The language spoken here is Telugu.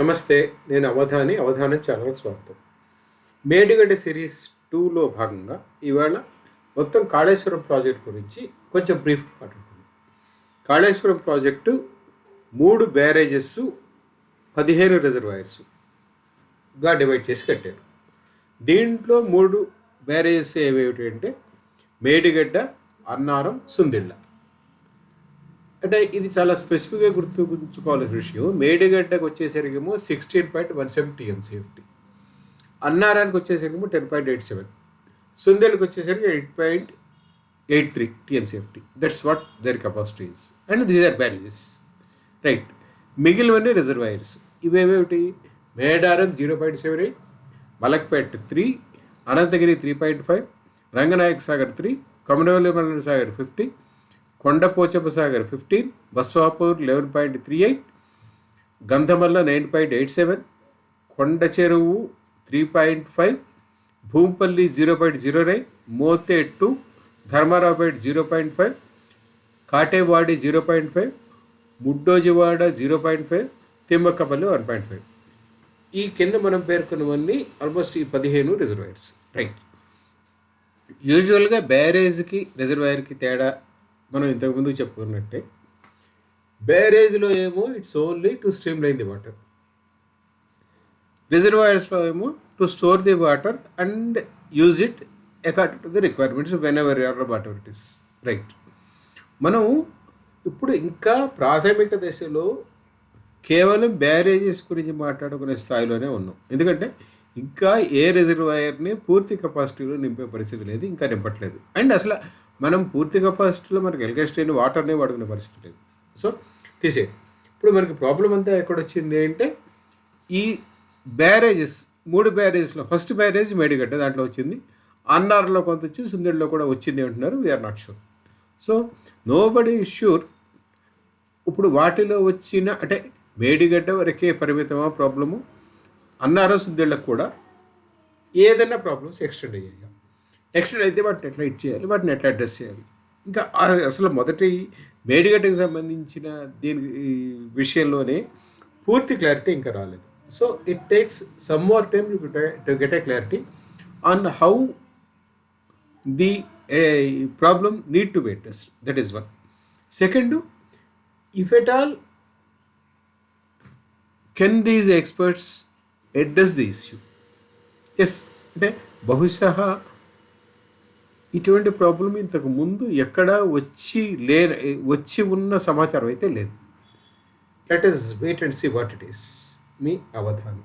నమస్తే నేను అవధాని అవధానం ఛానల్ స్వాగతం. మేడిగడ్డ సిరీస్ టూలో భాగంగా ఇవాళ మొత్తం కాళేశ్వరం ప్రాజెక్ట్ గురించి కొంచెం బ్రీఫ్ మాట్లాడుకుందాం. కాళేశ్వరం ప్రాజెక్టు మూడు బ్యారేజెస్ పదిహేను రిజర్వాయర్స్గా డివైడ్ చేసి కట్టారు. దీంట్లో మూడు బ్యారేజెస్ ఏవేమిటి అంటే మేడిగడ్డ అన్నారం సుందిళ్ళ. అంటే ఇది చాలా స్పెసిఫిక్గా గుర్తుంచుకోవాల్సిన విషయం మేడిగడ్డకు వచ్చేసరికేమో sixteen point one seven TMCFT అన్నారానికి వచ్చేసరికేమో టెన్ పాయింట్ ఎయిట్ సెవెన్ సుందేళ్ళకి వచ్చేసరికి eight point eight three TMCFT that's what their capacities and these are barrages right మిగిలినవన్నీ reservoirs ఇవేవేమిటి Medaram zero point seven eight Malakpet three Anantagiri three point five Ranganayak Sagar three Kamanavalli Sagar fifty Konda Sagar fifteen Baswapur eleven point three eight Gandhamalla nine point eight seven Konda Cheruvu three point five Bhumpalli zero point zero nine Mothe to Dharmaraopet zero point five Katewadi zero point five Muddojiwada zero point five Thimmakkapalli one point five. ఈ కింద మనం పేర్కొన్నవన్నీ ఆల్మోస్ట్ ఈ పదిహేను రిజర్వాయర్స్. రైట్. యూజువల్గా బ్యారేజ్కి రిజర్వాయర్కి తేడా మనం ఇంతకుముందు చెప్పుకున్నట్టే బ్యారేజ్లో ఏమో it's only to streamline the water. రిజర్వాయర్స్లో ఏమో to store the water and use it according to the requirements whenever ever water it is. Right. మనం ఇప్పుడు ఇంకా ప్రాథమిక దశలో కేవలం బ్యారేజెస్ గురించి మాట్లాడుకునే స్థాయిలోనే ఉన్నాం. ఎందుకంటే ఇంకా ఏ రిజర్వాయర్ని పూర్తి కెపాసిటీలో నింపే పరిస్థితి లేదు ఇంకా నింపట్లేదు. అండ్ అసలు మనం పూర్తి కెపాసిటీలో మనకి ఎలక్ట్రిసిటీని వాటర్ని వాడుకునే పరిస్థితి లేదు. సో తీసే ఇప్పుడు మనకి ప్రాబ్లం అంతా ఎక్కడ వచ్చింది అంటే ఈ బ్యారేజెస్ మూడు బ్యారేజెస్లో ఫస్ట్ బ్యారేజ్ మేడిగడ్డ దాంట్లో వచ్చింది. అన్నార్లో కొంత వచ్చి సుందడిలో కూడా వచ్చింది అంటున్నారు we're not sure so nobody sure ఇప్పుడు వాటిలో వచ్చిన అంటే మేడిగడ్డ వరకే పరిమితమా ప్రాబ్లము అన్నారో సుందేళ్ళకు కూడా ఏదైనా ప్రాబ్లమ్స్ ఎక్స్టెండ్ అయ్యాయి? ఎక్స్టెండ్ అయితే వాటిని ఎట్లా ఇట్ చేయాలి వాటిని ఎట్లా అడ్రస్ చేయాలి. ఇంకా అసలు మొదటి మేడిగడ్డకు సంబంధించిన దీని విషయంలోనే పూర్తి క్లారిటీ ఇంకా రాలేదు. So it takes some more time to get a clarity on how the problem need to be addressed that is one second if at all can these experts address the issue yes అంటే బహుశా ఇటువంటి ప్రాబ్లం ఇంతకు ముందు ఎక్కడ వచ్చి లే వచ్చి ఉన్న సమాచారం అయితే లేదు. Let us wait and see what it is me Avadhanam.